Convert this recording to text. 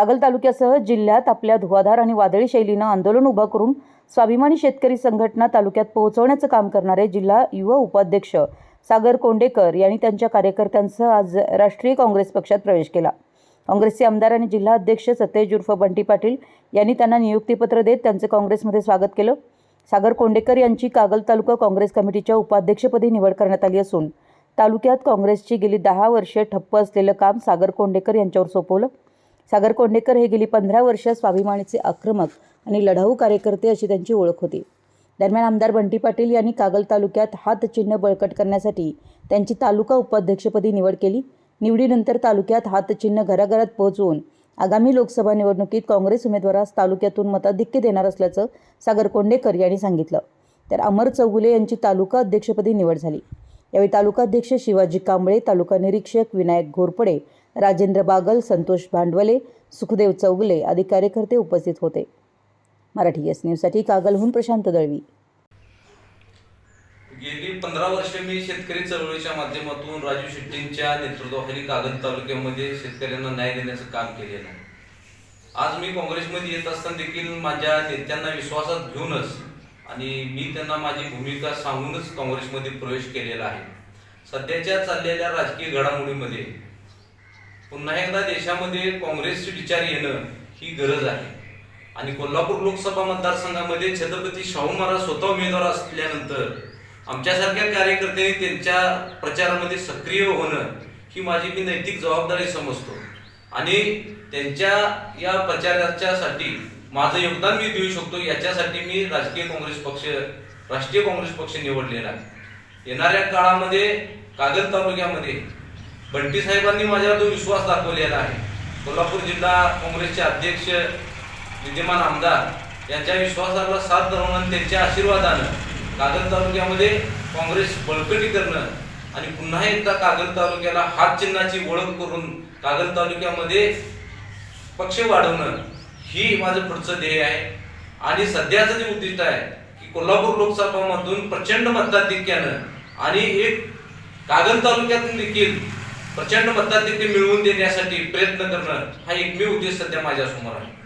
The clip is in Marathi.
कागल तालुक्यासह जिल्ह्यात आपल्या धुवाधार आणि वादळी शैलीनं आंदोलन उभं करून स्वाभिमानी शेतकरी संघटना तालुक्यात पोहोचवण्याचं काम करणारे जिल्हा युवा उपाध्यक्ष सागर कोंडेकर यांनी त्यांच्या कार्यकर्त्यांसह आज राष्ट्रीय काँग्रेस पक्षात प्रवेश केला. काँग्रेसचे आमदार आणि जिल्हा अध्यक्ष सतेज उर्फ बंटी पाटील यांनी त्यांना नियुक्तीपत्र देत त्यांचे काँग्रेसमध्ये स्वागत केलं. सागर कोंडेकर यांची कागल तालुका काँग्रेस कमिटीच्या उपाध्यक्षपदी निवड करण्यात आली असून तालुक्यात काँग्रेसची गेली दहा वर्षे ठप्प असलेलं काम सागर कोंडेकर यांच्यावर सोपवलं. सागर कोंडेकर हे गेली पंधरा वर्ष स्वाभिमानीचे आक्रमक आणि लढाऊ कार्यकर्ते अशी त्यांची ओळख होती. दरम्यान आमदार बंटी पाटील यांनी कागल तालुक्यात हातचिन्ह बळकट करण्यासाठी त्यांची तालुका उपाध्यक्षपदी निवड केली. निवडीनंतर तालुक्यात हातचिन्ह घराघरात पोहोचवून आगामी लोकसभा निवडणुकीत काँग्रेस उमेदवारास तालुक्यातून मताधिक्य देणार असल्याचं सागर कोंडेकर यांनी सांगितलं. तर अमर चौगुले यांची तालुका अध्यक्षपदी निवड झाली. यावेळी तालुका अध्यक्ष शिवाजी कांबळे तालुका निरीक्षक विनायक घोरपडे राजेंद्र बागल संतोष भांडवले सुखदेव चौगले आदी कार्यकर्ते उपस्थित होते. मराठी एस न्यूजसाठी कागलहून प्रशांत दळवी. गेली पंधरा वर्ष मी शेतकरी चळवळीच्या माध्यमातून राजू शेट्टींच्या नेतृत्वाखाली कागल तालुक्यामध्ये शेतकऱ्यांना न्याय देण्याचं काम केलेलं आहे. आज मी काँग्रेसमध्ये येत असताना देखील माझ्या नेत्यांना विश्वासात घेऊनच आणि मी त्यांना माझी भूमिका सांगूनच काँग्रेसमध्ये प्रवेश केलेला आहे. सध्याच्या चाललेल्या राजकीय घडामोडीमध्ये पुन्हा एकदा देशामध्ये काँग्रेसचे विचार येणं ही गरज आहे. आणि कोल्हापूर लोकसभा मतदारसंघामध्ये छत्रपती शाहू महाराज स्वतः उमेदवार असल्यानंतर आमच्यासारख्या कार्यकर्त्यांनी त्यांच्या प्रचारामध्ये सक्रिय होणं ही माझी मी नैतिक जबाबदारी समजतो. आणि त्यांच्या या प्रचाराच्यासाठी माझं योगदान मी देऊ शकतो याच्यासाठी मी राजकीय काँग्रेस पक्ष राष्ट्रीय काँग्रेस पक्ष निवडलेला. आहे येणाऱ्या काळामध्ये कागद तालुक्यामध्ये बंटी साहेबांनी माझ्यावर जो विश्वास दाखवलेला आहे कोल्हापूर जिल्हा काँग्रेसचे अध्यक्ष विद्यमान आमदार यांच्या विश्वासाला साथ धरून आणि त्यांच्या आशीर्वादानं कागद तालुक्यामध्ये काँग्रेस बळकटी करणं आणि पुन्हा एकदा कागद तालुक्याला हात चिन्हाची ओळख करून कागद तालुक्यामध्ये पक्ष वाढवणं ही माझं पुढचं ध्येय आहे. आणि सध्याचं जे उद्दिष्ट आहे की कोल्हापूर लोकसभामधून प्रचंड मताधिक्यानं आणि एक कागद तालुक्यातून देखील प्रचंड मताधिक्य मिळवून देण्यासाठी प्रयत्न करणं हा एकमेव उद्देश सध्या माझ्यासमोर आहे.